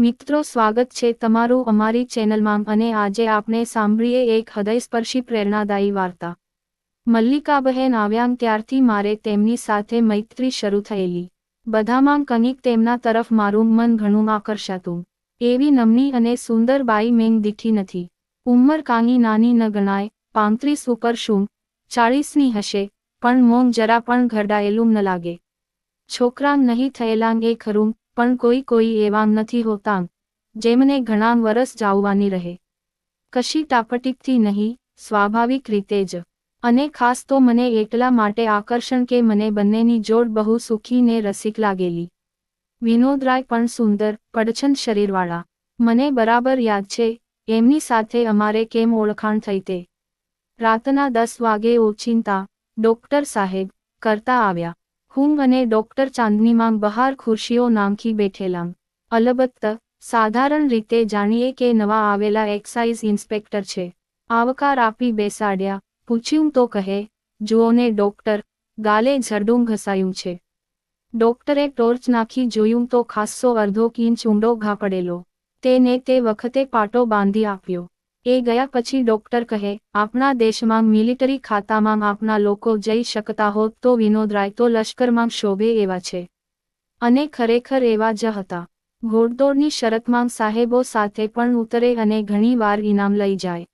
મિત્રો, સ્વાગત છે તમારું અમારી ચેનલમાં અને આજે આપણે સાંભળીએ એક હૃદયસ્પર્શી પ્રેરણાદાયી વાર્તા. મલ્લિકાબહેન આવ્યામ ત્યારથી મારે તેમની સાથે મૈત્રી શરૂ થયેલી. બધામાં કનિક તેમના તરફ મારું મન ઘણું આકર્ષાતું. એવી નમની અને સુંદર બાઈ મેં દીઠી નથી. ઉંમર કાંગી નાની ન ગણાય, પાંત્રીસ ઉપર શું? ચાળીસની હશે, પણ મોંગ જરા પણ ઘરડાયેલું ન લાગે. છોકરા નહીં થયેલા એ ખરું પણ કોઈ કોઈ એવાં નથી હોતાં, જેમને ઘણા વરસ જાવવાની રહે. કશી ટાપટીકથી નહીં, સ્વાભાવિક રીતે જ. અને ખાસ તો મને એકલા માટે આકર્ષણ કે મને બંનેની જોડ બહુ સુખી ને રસિક લાગેલી. વિનોદરાય પણ સુંદર, પડછંદ શરીરવાળા. મને બરાબર યાદ છે, એમની સાથે અમારે કેમ ઓળખાણ થઈ તે. રાતના દસ વાગે ઓચિંતા, ડોક્ટર સાહેબ, કરતા આવ્યા. હું અને ડોક્ટર ચાંદનીમાં બહાર ખુરશીઓ નામખી બેઠેલાં અલબત્ત, સાધારણ રીતે જાણીએ કે નવા આવેલા એક્સાઇઝ ઇન્સ્પેક્ટર છે. આવકાર આપી બેસાડ્યા, પૂછ્યું તો કહે, જુઓને ડોક્ટર, ગાલે ઝરડું ઘસાયું છે. ડોક્ટરે ટોર્ચ નાખી જોયું તો ખાસ્સો અડધો ઇંચ ઊંડો ઘા પડેલો. તેને તે વખતે પાટો બાંધી આપ્યો. એ ગયા પછી ડોક્ટર કહે, આપણા દેશમાં મિલિટરી ખાતામાં આપના લોકો જઈ શકતા હોત તો વિનોદ રાય તો લશ્કરમાં શોભે એવા છે. અને ખરેખર એવા જ હતા. ઘોડદોડની શરતમાં સાહેબો સાથે પણ ઉતરે અને ઘણીવાર ઇનામ લઈ જાય.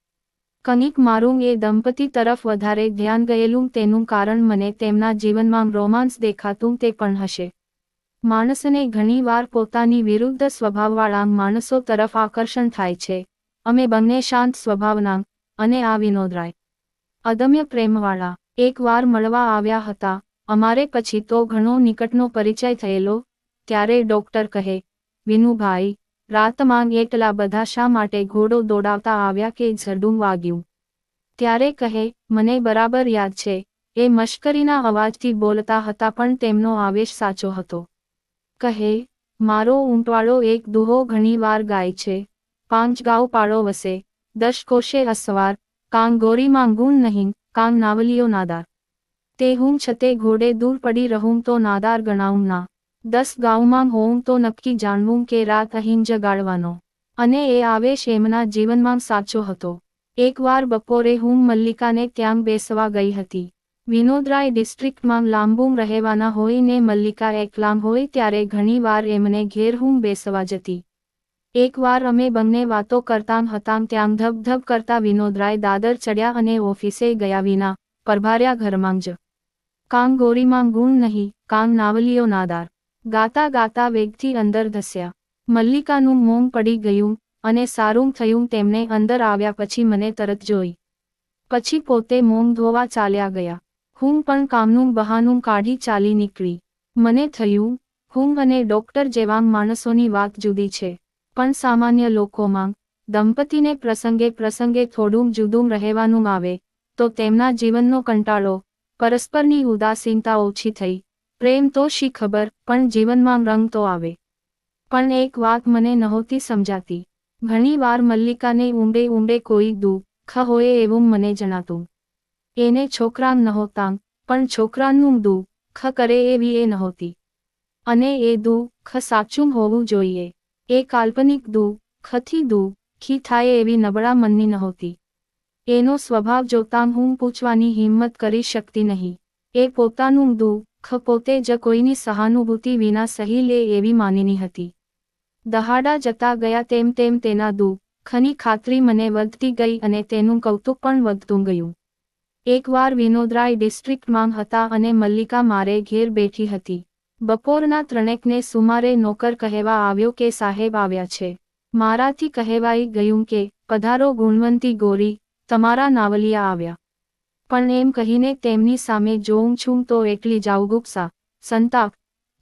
કનિક મારું એ દંપતી તરફ વધારે ધ્યાન ગયેલું તેનું કારણ મને તેમના જીવનમાં રોમાન્સ દેખાતું તે પણ હશે. માણસને ઘણીવાર પોતાની વિરુદ્ધ સ્વભાવવાળા માણસો તરફ આકર્ષણ થાય છે. અમે બંને શાંત સ્વભાવના અને આ વિનોદરાય. અદમ્ય પ્રેમવાળા એકવાર મળવા આવ્યા હતા. અમારે પછી તો ઘણો નિકટનો પરિચય થયેલો, ત્યારે ડોક્ટર કહે, વિનુભાઈ રાતમાં એટલા બધા શા માટે ઘોડો દોડાવતા આવ્યા કે ઝરડું વાગ્યું? ત્યારે કહે, મને બરાબર યાદ છે. એ મશ્કરીના અવાજથી બોલતા હતા પણ તેમનો આવેશ સાચો હતો. કહે, મારો ઊંટવાળો એક દુહો ઘણીવાર ગાય છે. પાંચ ગાઉ પાડો વસે, દશ કોશે અસવાર કાંગ ગોરીમાં માંગુન નહીં કાંગ નાવલીઓ નાદાર. તે હું છતે ઘોડે દૂર પડી રહું તો નાદાર ગણાવું ના. દસ ગાઉમાં હોઉં તો નક્કી જાણવું કે રાત અહીં જગાડવાનો. અને એ આવેશ એમના જીવનમાં સાચો હતો. એકવાર બપોરે હું મલ્લિકાને ત્યાં બેસવા ગઈ હતી. વિનોદરાય ડિસ્ટ્રિક્ટમાં લાંબુમ રહેવાના હોય ને મલ્લિકા એકલામ હોય ત્યારે ઘણીવાર એમને ઘેર હું બેસવા જતી. એકવાર અમે બંને વાતો કરતાં હતાં ત્યાં ધબધબ કરતા વિનોદરાય દાદર ચડ્યા અને ઓફિસે ગયા વિના પરભાર્યા ઘરમાં જ કાન ગોરીમાં ગુણ નહીં, કાન નાવલીઓ નાદાર. ગાતા ગાતા વેગથી અંદર ધસ્યા. મલ્લિકાનું મોં પડી ગયું અને સારું થયું તેમને અંદર આવ્યા પછી મને તરત જોઈ. પછી પોતે મોં ધોવા ચાલ્યા ગયા. હું પણ કામનું બહાનું કાઢી ચાલી નીકળી. મને થયું, હું અને ડોક્ટર જેવા માણસોની વાત જુદી છે. પણ સામાન્ય લોકોમાં, દંપતીને પ્રસંગે પ્રસંગે થોડું જુદું રહેવાનું આવે, તો તેમના જીવનનો કંટાળો, પરસ્પરની ઉદાસીનતા ઓછી થઈ, પ્રેમ તો શી ખબર, પણ જીવનમાં રંગ તો આવે. પણ એક વાત મને નહોતી સમજાતી. ઘણીવાર મલ્લિકાને ઊંડે ઊંડે કોઈ દુઃખ હોય એવું મને જણાતું. એને છોકરા નહોતા, પણ છોકરાનું દુઃખ કરે એવી એ નહોતી. અને એ દુઃખ સાચું હોવું જોઈએ. એ કાલ્પનિક દુઃખથી દુઃખી થાય એવી નબળા મનની નહોતી. એનો સ્વભાવ જોતાં હું પૂછવાની હિંમત કરી શકતી નહીં. એ પોતાનું દુઃખ પોતે જ કોઈની સહાનુભૂતિ વિના સહી લે એવી માનીની હતી. દહાડા જતા ગયા તેમ તેમ તેના દુઃખની ખાતરી મને વધતી ગઈ અને તેનું કૌતુક પણ વધતું ગયું. એકવાર વિનોદરાય ડિસ્ટ્રિક્ટમાં હતા અને મલ્લિકા મારે ઘેર બેઠી હતી. બપોરના ત્રણેકને સુમારે નોકર કહેવા આવ્યો કે સાહેબ આવ્યા છે. મારાથી કહેવાઈ ગયું કે, પધારો ગુણવંતી ગોરી, તમારા નાવલિયા આવ્યા. પણ એમ કહીને તેમની સામે જોઉં છું તો એકલી જાઉગુપ્સા સંતાપ,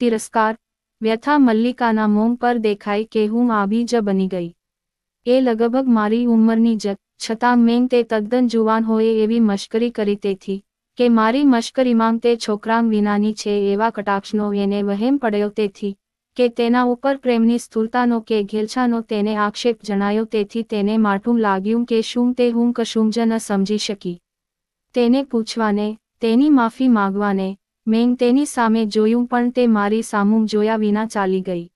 તિરસ્કાર, વ્યથા મલ્લિકાના મોં પર દેખાય કે હું આવી જ બની ગઈ. એ લગભગ મારી ઉંમરની જ, છતાં મેં તે તદ્દન જુવાન હોય એવી મશ્કરી કરી તેથી કે મારી મશ્કરીમાં તે છોકરાંગ વિનાની છે એવા કટાક્ષનો એને વહેમ પડ્યો તેથી, કે તેના ઉપર પ્રેમની સ્થૂળતાનો કે ઘેલછાનો તેને આક્ષેપ જણાયો તેથી તેને માઠું લાગ્યું કે શું તે હું કશું જ ન સમજી શકી. તેને પૂછવાને, તેની માફી માગવાને, મેં તેની સામે જોયું પણ તે મારી સામું જોયા વિના ચાલી ગઈ.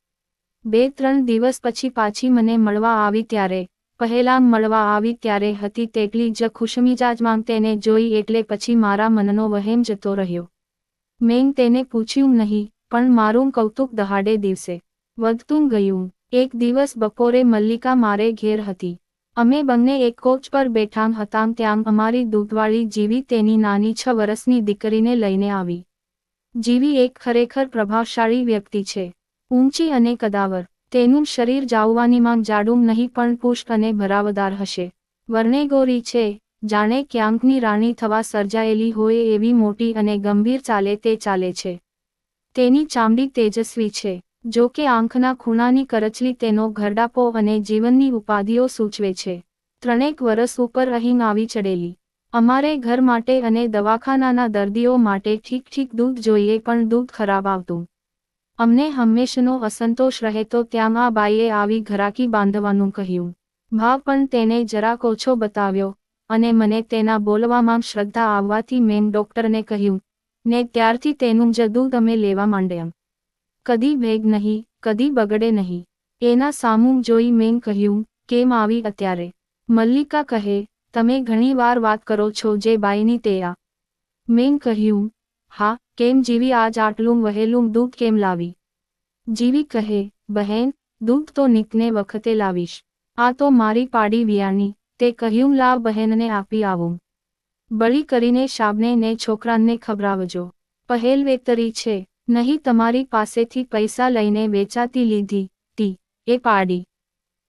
બે ત્રણ દિવસ પછી પાછી મને મળવા આવી ત્યારે પહેલાં મળવા આવી ત્યારે હતી તેટલી જ ખુશમિજાજમાં તેને જોઈ એટલે પછી મારા મનનો વહેમ જતો રહ્યો. મેં તેને પૂછ્યું નહીં, પણ મારું કૌતુક દહાડે દિવસે. વધતું ગયું. એક દિવસ બપોરે મલ્લિકા મારે ઘેર હતી. અમે બંને એક કોચ પર બેઠાં હતાં ત્યાં અમારી દૂધવાળી જીવી તેની નાની છ વર્ષની દીકરીને લઈને આવી. જીવી એક ખરેખર પ્રભાવશાળી વ્યક્તિ છે. ઊંચી અને કદાવર. તેનું શરીર જાવવાની માંગ જાડું નહીં પણ પુષ્ટ અને ભરાવદાર હશે. વર્ણેગોરી છે, જાણે ક્યાંકની રાણી થવા સર્જાયેલી હોય એવી મોટી અને ગંભીર ચાલે તે ચાલે છે. તેની ચામડી તેજસ્વી છે, જો કે આંખના ખૂણાની કરચલી તેનો ઘરડાપો અને જીવનની ઉપાધિઓ સૂચવે છે. ત્રણેક વરસ ઉપર અહીં આવી ચડેલી. અમારે ઘર માટે અને દવાખાનાના દર્દીઓ માટે ઠીક ઠીક દૂધ જોઈએ પણ દૂધ ખરાબ આવતું. અમને હંમેશનો અસંતોષ રહેતો ત્યાં આ બાઈએ આવી ઘરાકી બાંધવાનું કહ્યું. ભાવ પણ તેને જરાક ઓછો બતાવ્યો અને મને તેના બોલવામાં શ્રદ્ધા આવવાથી મેં ડોક્ટરને કહ્યું, ને ત્યારથી તેનું જદુ તમે લેવા માંડ્યા. કદી ભેગ નહીં, કદી બગડે નહીં. એના સામું જોઈ મેં કહ્યું, કેમ આવી અત્યારે? મલ્લિકા કહે, તમે ઘણી વાર વાત કરો છો જે બાઈની તે આ મેં કહ્યું હા, કેમ જીવી આજ આટલું વહેલું દૂધ કેમ લાવી? જીવી કહે, બહેન, દૂધ તો નીકને વખતે લાવીશ. આ તો મારી પાડી વિયાની, તે કહ્યું લાવ બહેનને આપી આવું. બળી કરીને શાબને ને છોકરાને ખબરાવજો. પહેલ વેતરી છે, નહીં તમારી પાસેથી પૈસા લઈને વેચાતી લીધી તી એ પાડી.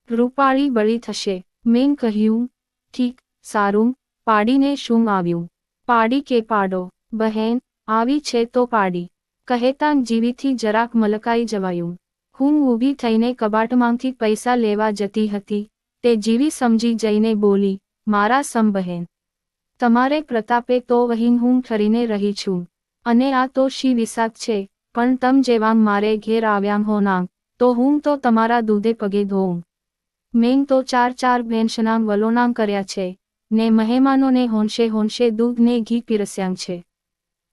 રૂપાળી બળી થશે. મેં કહ્યું, ઠીક, સારું. પાડીને શું આવ્યું? પાડી કે પાડો, બહેન આવી છે તો પાડી. કહેતા જીવીથી જરાક મલકાઈ જવાયું. હું ઊભી થઈને કબાટમાંથી પૈસા લેવા જતી હતી. તે જીવી સમજી જઈને બોલી, મારા સંબહેન, તમારે પ્રતાપે તો વહીન હું ઠરીને રહી છું. અને આ તો શી વિસાક છે? પણ તમ જેવાં મારે ઘેર આવ્યા હો નાં, તો હું તો તમારા દૂધે પગે ધોઉં. મેં તો ચાર ચાર ભેંસનાં વલોનામ કર્યા છે. ને મહેમાનોને હોંશે હોંશે દૂધ ને ઘી પીરસ્યાં છે.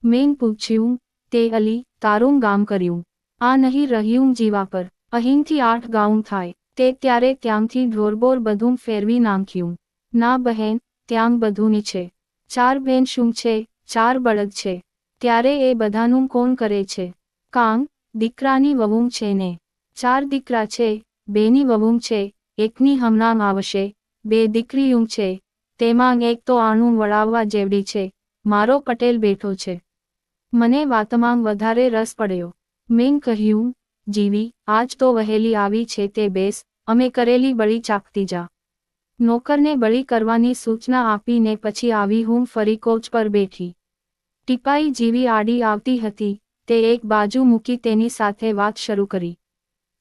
મેં પૂછ્યું, તે અલી, તારું ગામ કર્યું? આ નહીં રહ્યું જીવા પર. અહીંથી આઠ ગાઉં થાય. તે ત્યારે ત્યાંથી ઢોરબોર બધું ફેરવી નાખ્યું. ના બહેન, ત્યાં બધુંની છે. ચાર બહેન શું છે? ચાર બળદ છે. ત્યારે એ બધાનું કોણ કરે છે? કાંગ, દીકરાની વહુમ છે ને. ચાર દીકરા છે, બેની વહુમ છે, એકની હમણાં આવશે, બે દીકરીયું છે. તેમાં એક તો આણું વળાવવા જેવડી છે. મારો પટેલ બેઠો છે. મને વાતમાં વધારે રસ પડ્યો. મેં કહ્યું, જીવી, આજ તો વહેલી આવી છે તે બેસ, અમે કરેલી બળી ચાખતી જા. નોકરને બળી કરવાની સૂચના આપીને પછી આવી હું ફરી કોચ પર બેઠી. ટીપાઈ જીવી આડી આવતી હતી, તે એક બાજુ મૂકી તેની સાથે વાત શરૂ કરી.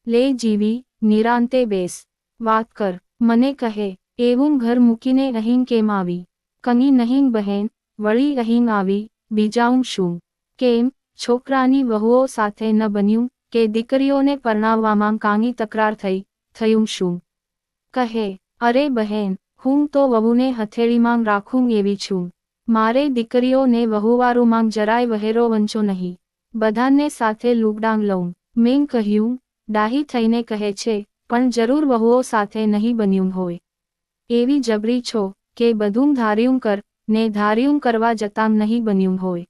લે જીવી, નિરાંતે બેસ. વાત કર. મને કહે, એવું ઘર મૂકીને અહીં કેમ આવી? કની નહીં બહેન, વળી અહીં આવી, બીજાઉં શું? કેમ, છોકરાની વહુઓ સાથે ન બન્યું, કે દીકરીઓને પરણાવવામાં કાંગી તકરાર થઈ, થયું શું? કહે, અરે બહેન, હું તો વહુને હથેળીમાં રાખું એવી છું. મારે દીકરીઓને વહુવારુમાં જરાય વહેરો વંચો નહીં. બધાને સાથે લુગડાંગ લઉં. મેં કહ્યું ડાહી થઈને કહે છે, પણ જરૂર વહુઓ સાથે નહીં બન્યું હોય. એવી જબરી છો, કે બધું ધાર્યું કર, ને ધાર્યું કરવા જતાં નહીં બન્યું હોય.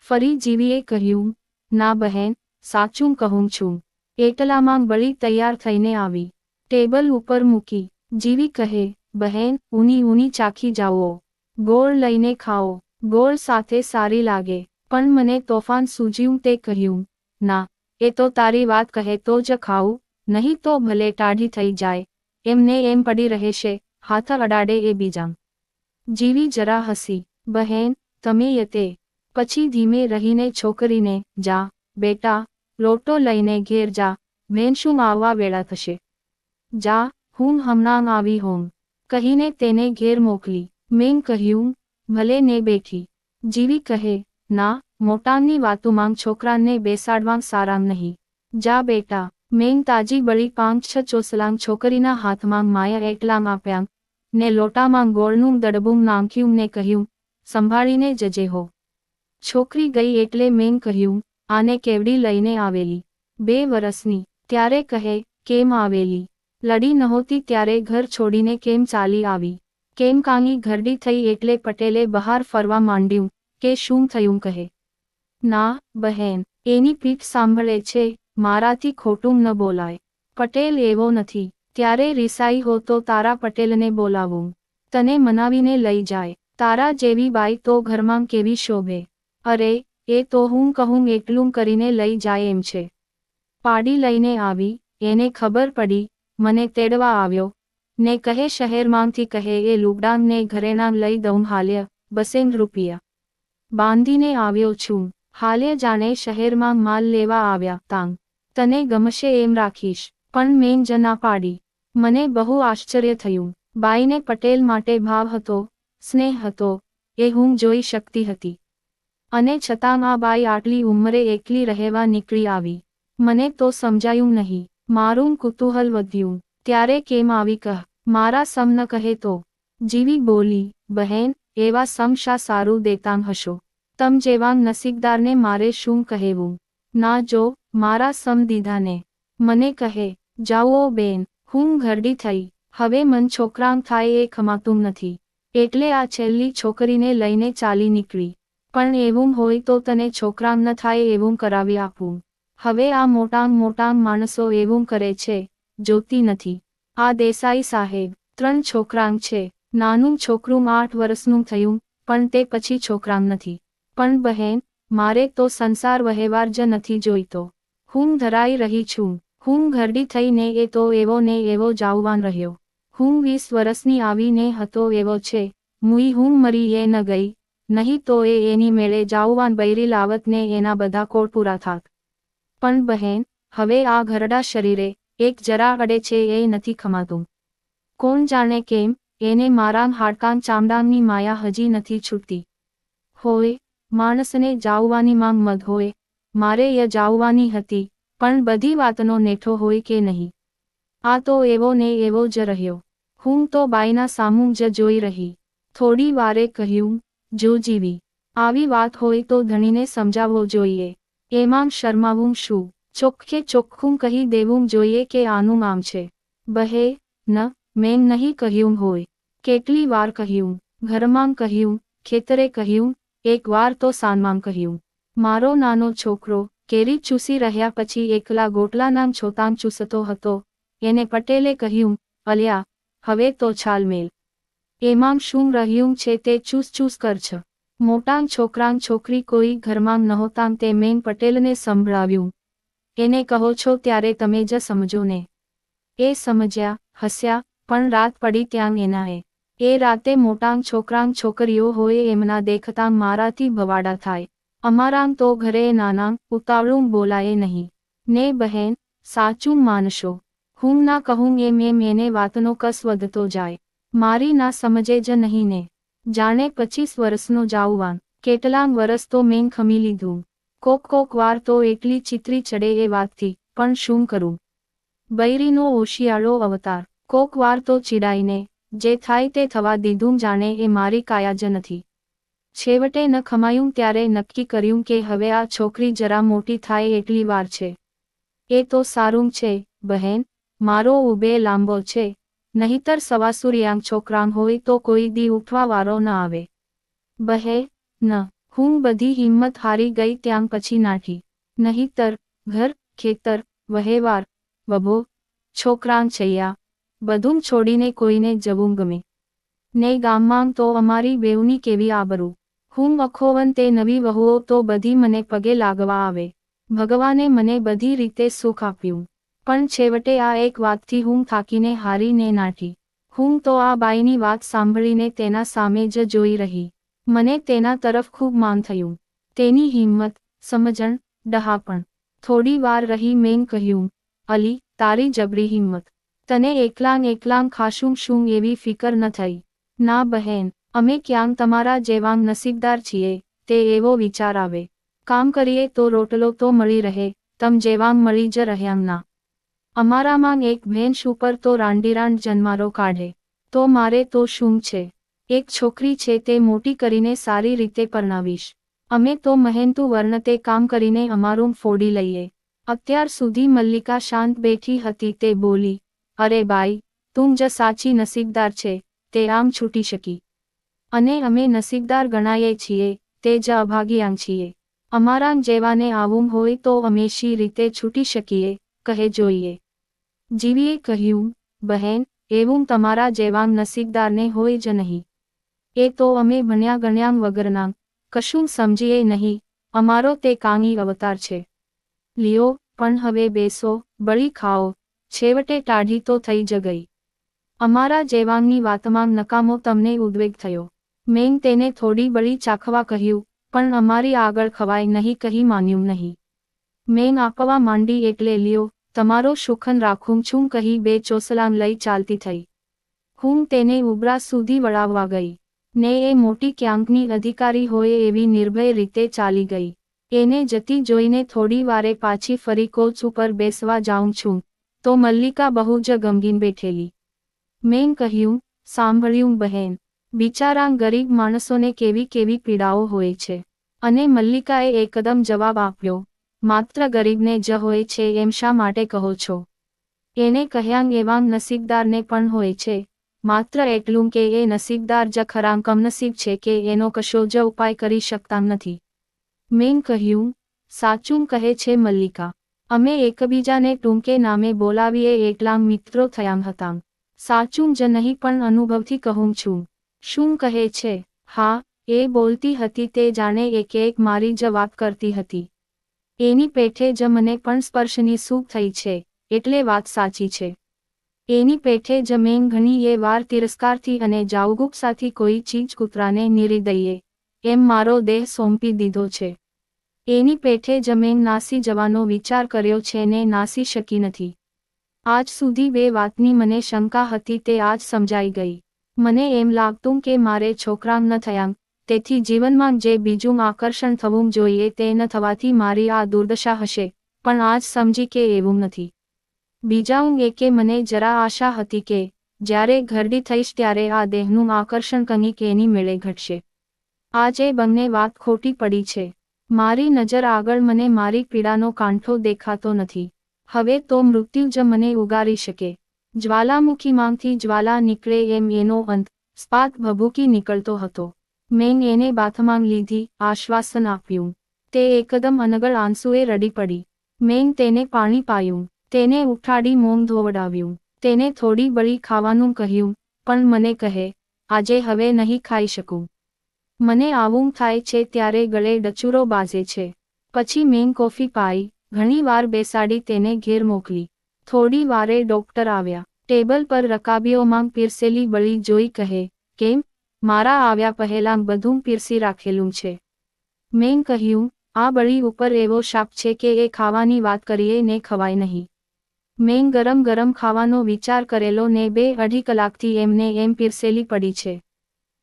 ફરી જીવીએ કહ્યું, ના બહેન, સાચું કહું છું. એટલામાં બળી તૈયાર થઈને આવી. ટેબલ ઉપર મૂકી. જીવી કહે, બહેન, ઊની ઊની ચાખી જાઓ. ગોળ લઈને ખાઓ. ગોળ સાથે સારી લાગે. પણ મને તોફાન સૂજ્યું તે કહ્યું, ના, એ તો તારી વાત કહે તો જ ખાવું નહીં તો ભલે ટાઢી થઈ જાય. એમને એમ પડી રહેશે. હાથ અડાડે એ બીજાં. જીવી જરા હસી, બહેન, તમે યતે પછી ધીમે રહીને છોકરીને, જા, બેટા, લોટો લઈને ઘેર જા વેનશું આવવા વેળા થશે? જા, હું હમણાં આવી હોમ કહીને તેને ઘેર મોકલી. મેં કહ્યું, ભલે ને બેઠી. જીવી કહે, ના, મોટાની વાતુમાં છોકરાને બેસાડવા સારા નહીં. જા, બેટા. મેં તાજી બળી પાંચ છ ચોસલાંગ છોકરીના હાથમાં માયા એટલાં આપ્યાં ને લોટામાં ગોળનું દડબું નાખ્યું ને કહ્યું, સંભાળીને જજે હો. છોકરી ગઈ એટલે મેં કહ્યું, આને કેવડી લઈને આવેલી? બે વરસની, ત્યારે કહે, કેમ આવેલી? લડી નહોતી ત્યારે ઘર છોડીને કેમ ચાલી આવી? કેમ કાંગી ઘરડી થઈ એટલે પટેલે બહાર ફરવા માંડ્યું, કે શું થયું કહે? ના, બહેન, એની પીઠ સાંભળે છે, મારાથી ખોટું ન બોલાય. પટેલ એવો નથી, ત્યારે રિસાઈ હો તો તારા પટેલને બોલાવું. તને મનાવીને લઈ જાય. તારા જેવી બાઈ તો ઘરમાં કેવી શોભે? અરે, એ તો હું કહું એકલું કરીને લઈ જાય એમ છે. પાડી લઈને આવી, એને ખબર પડી, મને તેડવા આવ્યો. ને કહે શહેરમાંથી કહે, એ લુગડાંને ઘરેણાં લઈ દઉં હાલ્ય બસેન રૂપિયા. બાંધીને આવ્યો છું. હાલ્ય જાણે શહેરમાં માલ લેવા આવ્યા, તાંગ, તને ગમશે એમ રાખીશ, પણ મેં જ પાડી. મને બહુ આશ્ચર્ય થયું. બાઈને પટેલ માટે ભાવ હતો, સ્નેહ હતો, એ હું જોઈ શકતી હતી. અને છતાં આ બાઈ આટલી ઉંમરે એકલી રહેવા નીકળી આવી. મને તો સમજાયું નહીં. મારું કુતૂહલ વધ્યું. ત્યારે કેમ આવી કહ? મારા સમ ન કહે તો. જીવી બોલી, બહેન, એવા સમ શા સારું દેતાંગ હશો? તમ જેવા નસીબદારને મારે શું કહેવું? ના જો, મારા સમ દીધાને. મને કહે, જાઓ બેન, હું ઘરડી થઈ. હવે મન છોકરાંગ થાય એ ખમાતું નથી. એટલે આ છેલ્લી છોકરીને લઈને ચાલી નીકળી. પણ એવું હોય તો તને છોકરામ ન થાય એવું કરાવી આપું. હવે આ મોટાંગ મોટાંગ માણસો એવું કરે છે, જોતી નથી. આ દેસાઈ સાહેબ, ત્રણ છોકરાંગ છે. નાનું છોકરું આઠ વર્ષનું થયું, પણ તે પછી છોકરાંગ નથી. પણ બહેન, મારે તો સંસાર વહેવાર જ નથી જોઈતો. હું ધરાઈ રહી છું. હું ઘરડી થઈને એ તો એવો ને એવો જાવવાન રહ્યો. હું વીસ વર્ષની આવીને હતો એવો છે. મુઈ હું મરી એ ન ગઈ નહીં તો એ એની મેળે જાવવાન બૈરી લાવતને એના બધા કોળ પૂરા થાત. પણ બહેન, હવે આ ઘરડા શરીરે એક જરા અડે છે એ નથી ખમાતું. કોણ જાણે કેમ, એને મારા હાડકાન ચામડાની માયા હજી નથી છૂટતી. હોય, માણસને જાવવાની માંગ મધ હોય, મારે ય જાવવાની હતી, પણ બધી વાતનો નેઠો હોય કે નહીં. આ તો એવો ને એવો જ રહ્યો. હું તો બાઈના સામું જ જોઈ રહી. થોડી વારે કહ્યું જો જીવી આવી વાત હોય તો ધણીને સમજાવવો જોઈએ. એમાં શરમાવું શું? ચોખ્ખે ચોખ્ખું કહી દેવું જોઈએ કે આનું નામ છે. બહે, ન, મેં નહીં કહ્યું હોય. કેટલી વાર કહ્યું? ઘરમાં કહ્યું, ખેતરે કહ્યું, એક વાર તો સાનમાં કહ્યું. મારો નાનો છોકરો કેરી ચૂસી રહ્યા પછી એકલા ગોટલાના છોતાન ચૂસતો હતો. એને પટેલે કહ્યું, અલ્યા, હવે તો છાલ મેલ. એમાં શું રહ્યું છે તે ચૂસ ચૂસ કરછ મોટાં છોકરાં છોકરી કોઈ ઘરમાં નહોતાં તે મેન પટેલને સંભળાવ્યું. એને કહો છો ત્યારે તમે જ સમજો ને. એ સમજ્યા, હસ્યા, પણ રાત પડી ત્યાં એનાએ. એ રાતે મોટાં છોકરાં છોકરીઓ હોય એમના દેખતાં મારાથી ભવાડા થાય. અમારાં તો ઘરે નાના ઉતાવળું બોલાય નહીં. ને બહેન, સાચું માનશો. હું ના કહું એ મેં મેને વાતનો કસ વધતો જાય. મારી ના સમજે જ નહીં ને. જાણે પચીસ વર્ષનો જાઉવાન. કેટલાંગ વરસ તો મેં ખમી લીધું. કોક કોક વાર તો એટલી ચિત્રી ચડે એ વાતથી. પણ શું કરું? બૈરીનો ઓશિયાળો અવતાર. કોક વાર તો ચીડાઈને, જે થાય તે થવા દીધું જાણે એ મારી કાયા જ નથી. છેવટે ન ખમાયું ત્યારે નક્કી કર્યું કે હવે આ છોકરી જરા મોટી થાય એટલી વાર છે. એ તો સારું છે, બહેન. મારો ઉબે લાંબો છે. નહીતર સવાસુરિયાંગ છોકરાંગ હોય તો કોઈ દી ઉઠવા વારો ન આવે. બહે, ન, હું બધી હિંમત હારી ગઈ ત્યાં પછી નાઠી. નહીતર, ઘર, ખેતર, વહેવાર, વભો, છોકરાંગ છૈયા, બધું છોડીને કોઈને જવું ગમે. ને ગામમાં તો અમારી બેઉની કેવી આબરૂ. હું અખોવન તે નવી વહુઓ તો બધી મને પગે લાગવા આવે. ભગવાને મને બધી રીતે સુખ આપ્યું. પણ છેવટે આ એક વાતથી હું થાકીને હારીને નાઠી. હું તો આ બાઈની વાત સાંભળીને તેના સામે જ જોઈ રહી. મને તેના તરફ ખૂબ માન થયું. તેની હિંમત, સમજણ, ડહાપણ. થોડી વાર રહી મેં કહ્યું, અલી, તારી જબરી હિંમત. તને એકલાંગ એકલાંગ ખાશું શું એવી ફિકર ન થઈ. ના બહેન, અમે ક્યાંક તમારા જેવાંગ નસીબદાર છીએ, તે એવો વિચાર આવે. કામ કરીએ તો રોટલો તો મળી રહે, તમ જેવાંગ મળી જ રહ્યાંગ ના. અમારામાં એક ભેંસ ઉપર તો રાંડીરાંડ જન્મારો કાઢે. તો મારે તો શું છે? એક છોકરી છે તે મોટી કરીને સારી રીતે પરણાવીશ. અમે તો મહેનતુ વર્ણ તે કામ કરીને અમારું ફોડી લઈએ. અત્યાર સુધી મલ્લિકા શાંત બેઠી હતી તે બોલી, અરે બાઈ, તું જ સાચી નસીબદાર છે, તે આમ છૂટી શકી. અને અમે નસીબદાર ગણાઈએ છીએ, તે જ અભાગીયાં છીએ. અમારા જેવાને આવું હોય તો અમે શી રીતે છૂટી શકીએ? કહે જોઈએ. જીવીએ કહ્યું, બહેન, એવું તમારા જેવાંગ નસીબદારને હોય જ નહીં. એ તો અમે ભણ્યા ગણ્યા વગરના, કશું સમજીએ નહીં, અમારો તે કાંગી અવતાર છે. લિયો, પણ હવે બેસો, બળી ખાઓ, છેવટે ટાઢી તો થઈ જ ગઈ. અમારા જેવાંગની વાતમાં નકામો તમને ઉદ્વેગ થયો. મેં તેને થોડી બળી ચાખવા કહ્યું, પણ અમારી આગળ ખવાય નહીં કહી માન્યું નહીં. મેં આપવા માંડી એટલે લ્યો, તમારો શુખન રાખું છું કહી બે ચોસલામ લઈ ચાલતી થઈ. હું તેને ઉબરા સુધી વળાવવા ગઈ. ને એ મોટી ક્યાંકની અધિકારી હોય એવી નિર્ભય રીતે ચાલી ગઈ. એને જતી જોઈને થોડી વારે પાછી ફરી કોચ ઉપર બેસવા જાઉં છું, તો મલ્લિકા બહુ જ ગમગીન બેઠેલી. મેં કહ્યું, સાંભળ્યું બહેન, બિચારા ગરીબ માણસોને કેવી કેવી પીડાઓ હોય છે. અને મલ્લિકાએ એકદમ જવાબ આપ્યો માત્ર ગરીબને જ હોય છે, એમ શા માટે કહો છો? એને કહ્યાંગ એવાંગ નસીબદારને પણ હોય છે. માત્ર એટલું કે એ નસીબદાર જ ખરાં કમનસીબ છે કે એનો કશો જ ઉપાય કરી શકતા નથી. મેં કહ્યું, સાચું કહે છે મલ્લિકા. અમે એકબીજાને ટૂંકે નામે બોલાવીએ એકલાંગ મિત્રો થયાં હતાં સાચું જ નહીં પણ અનુભવથી કહું છું. શું કહે છે? હા, એ બોલતી હતી તે જાણે એક એક મારી જ વાત કરતી હતી. એની પેઠે જ મને પણ સ્પર્શની સુખ થઈ છે, એટલે વાત સાચી છે. એની પેઠે જ મેં ઘણી એ વાર તિરસ્કારથી અને જાવગુપ્સાથી કોઈ ચીજ કૂતરાને નીરી દઈએ, એમ મારો દેહ સોંપી દીધો છે. એની પેઠે જ મેં નાસી જવાનો વિચાર કર્યો છે ને નાસી શકી નથી. આજ સુધી બે વાતની મને શંકા હતી તે આજ સમજાઈ ગઈ. મને એમ લાગતું કે મારે છોકરા ન થયાં તેથી જીવનમાં જે બીજું આકર્ષણ થવું જોઈએ તે ન થવાથી મારી આ દુર્દશા હશે, પણ આજ સમજી કે એવું નથી. બીજાઉં એકે મને જરા આશા હતી કે, જ્યારે ઘરડી થઈશ ત્યારે આ દેહનું આકર્ષણ કંઈક એની મેળે ઘટશે. આજે બંને વાત ખોટી પડી છે. મારી નજર આગળ મને મારી પીડાનો કાંઠો દેખાતો નથી. હવે તો મૃત્યુ જ મને ઉગારી શકે. જ્વાલામુખીમાંથી જ્વાલા નીકળે એમ એનો અંત સ્પાત ભભૂકી નીકળતો હતો. મેં એને બાથમાં લીધી, આશ્વાસન આપ્યું. તે એકદમ અનગળ આંસુએ રડી પડી. મેં તેને પાણી પાયું. તેને ઉઠાડી મોમ ધોવડાવ્યું. તેને થોડી બળી ખાવાનું કહ્યું, પણ મને કહે, આજે હવે નહીં ખાઈ શકું. મને આવું થાય છે ત્યારે ગળે ડચુરો બાજે છે. પછી મેં કોફી પાઈ ઘણીવાર બેસાડી તેને ઘેર મોકલી. થોડી વારે ડોક્ટર આવ્યા. ટેબલ પર રકાબીઓમાં પીરસેલી બળી જોઈ કહે, કેમ? મારા આવ્યા પહેલાં બધું પીરસી રાખેલું છે. મેં કહ્યું, આ બળી ઉપર એવો શાપ છે કે એ ખાવાની વાત કરીએ ને ખવાય નહીં. મેં ગરમ ગરમ ખાવાનો વિચાર કરેલો ને બે અઢી કલાકથી એમને એમ પીરસેલી પડી છે.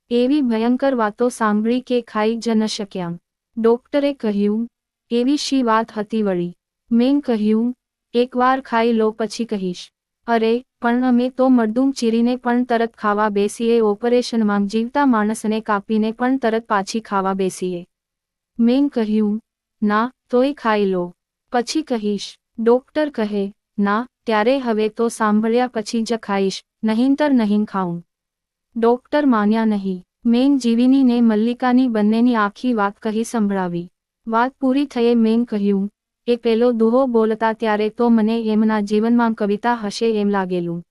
એવી ભયંકર વાતો સાંભળી કે ખાઈ જ ન શક્યા. ડોક્ટરે કહ્યું, એવી શી વાત હતી વળી? મેં કહ્યું, એકવાર ખાઈ લો પછી કહીશ. અરે પણ અમે તો મરદુમ ચીરીને પણ તરત ખાવા બેસીએ, ઓપરેશનમાં જીવતા માણસને કાપીને પણ તરત પાછી ખાવા બેસીએ. મેં કહ્યું, ના, તોય ખાઈ લો. પછી કહીશ, ડોક્ટર કહે, ના, ત્યારે હવે તો સાંભળ્યા પછી જ ખાઈશ, નહીંતર નહીં ખાઉં. ડોક્ટર માન્યા નહીં. મેં જીવિનીને મલ્લિકાની બંનેની આખી વાત કહી સંભળાવી. વાત પૂરી થયે મેં કહ્યું એ પેલો દુહો બોલતા ત્યારે તો મને એમના જીવનમાં કવિતા હશે એમ લાગેલું.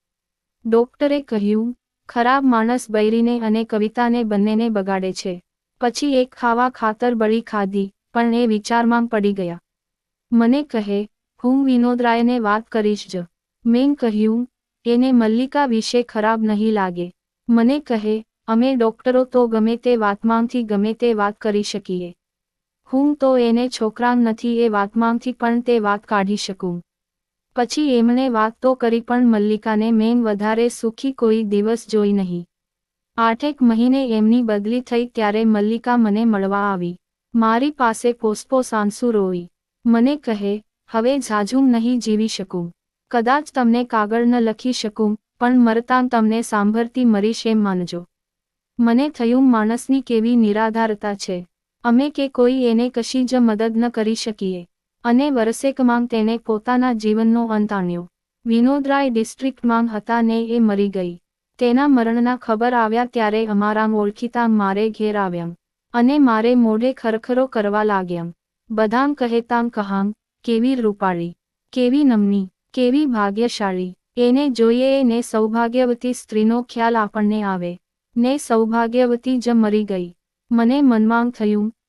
ડોક્ટરે કહ્યું, ખરાબ માણસ બૈરીને અને કવિતાને બંનેને બગાડે છે. પછી એક ખાવા ખાતર બળી ખાધી, પણ એ વિચારમાં પડી ગયા. મને કહે, હું વિનોદરાયને વાત કરીશ જ. મેં કહ્યું, એને મલ્લિકા વિશે ખરાબ નહીં લાગે. મને કહે, અમે ડોક્ટરો તો ગમે તે વાતમાંથી ગમે તે વાત કરી શકીએ. હું તો એને છોકરા નથી એ વાતમાંથી પણ તે વાત કાઢી શકું. પછી એમણે વાત તો કરી પણ મલ્લિકાને મેં વધારે સુખી કોઈ દિવસ જોઈ નહીં. આઠેક મહિને એમની બદલી થઈ ત્યારે મલ્લિકા મને મળવા આવી. મારી પાસે પોસપોસ આંસુ રોઈ. મને કહે, હવે ઝાઝું નહીં જીવી શકું. કદાચ તમને કાગળ ન લખી શકું, પણ મરતાં તમને સાંભળતી મરીશ એમ માનજો. મને થયું માણસની કેવી નિરાધારતા છે. અમે કે કોઈ એને કશી જ મદદ ન કરી શકીએ. અને વરસેકમાં તેને પોતાના જીવનનો અંત આણ્યો. વિનોદરાય ડિસ્ટ્રિક્ટમાં હતા ને એ મરી ગઈ. તેના મરણના ખબર આવ્યા ત્યારે અમારા ઓળખીતા મારે ઘેર આવ્યા. અને મારે મોઢે ખરખરો કરવા લાગ્યા. બધામ કહેતામ કહામ કેવી રૂપાળી, કેવી નમની, કેવી ભાગ્યશાળી. એને જોઈએ ને સૌભાગ્યવતી સ્ત્રીનો ખ્યાલ આપણને આવે. ને સૌભાગ્યવતી જ મરી ગઈ. મને મનમાં થયું